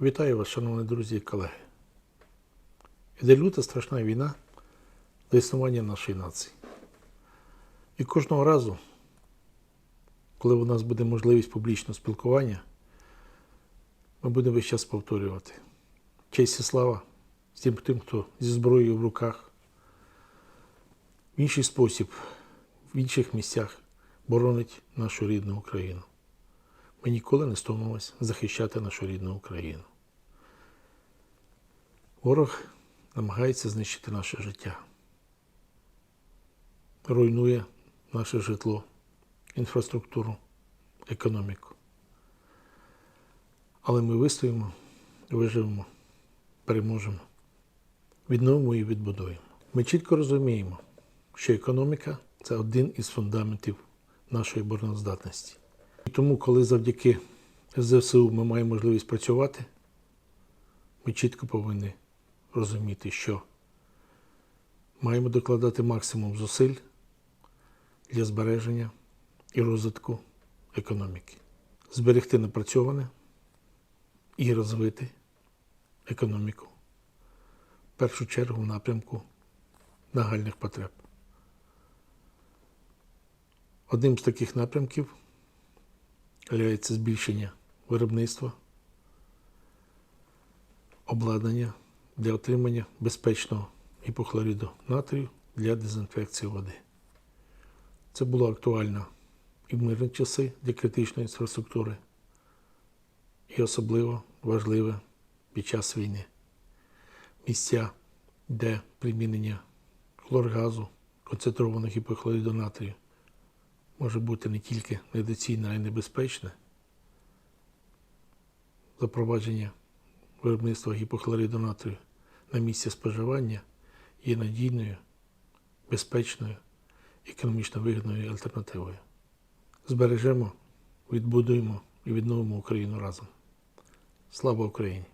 Вітаю вас, шановні друзі і колеги. Іде люта страшна війна за існування нашої нації. І кожного разу, коли у нас буде можливість публічного спілкування, ми будемо весь час повторювати честь і слава всім тим, хто зі зброєю в руках, в інший спосіб, в інших місцях боронить нашу рідну Україну. Ми ніколи не стомимося захищати нашу рідну Україну. Ворог намагається знищити наше життя, руйнує наше житло, інфраструктуру, економіку. Але ми вистоїмо, виживемо, переможемо, відновимо і відбудуємо. Ми чітко розуміємо, що економіка це один із фундаментів нашої обороноздатності. І тому, коли завдяки ЗСУ ми маємо можливість працювати, ми чітко повинні розуміти, що маємо докладати максимум зусиль для збереження і розвитку економіки, зберегти напрацьоване і розвити економіку в першу чергу в напрямку нагальних потреб. Одним з таких напрямків є збільшення виробництва, обладнання для отримання безпечного гіпохлоріду натрію для дезінфекції води. Це було актуально і в мирні часи для критичної інфраструктури, і особливо важливе під час війни. Місця, де примінення хлоргазу, концентрованого гіпохлоріду натрію, може бути не тільки недоцільне, а й небезпечне. Запровадження виробництва гіпохлориду натрію на місці споживання є надійною, безпечною, економічно вигідною альтернативою. Збережемо, відбудуємо і відновимо Україну разом. Слава Україні!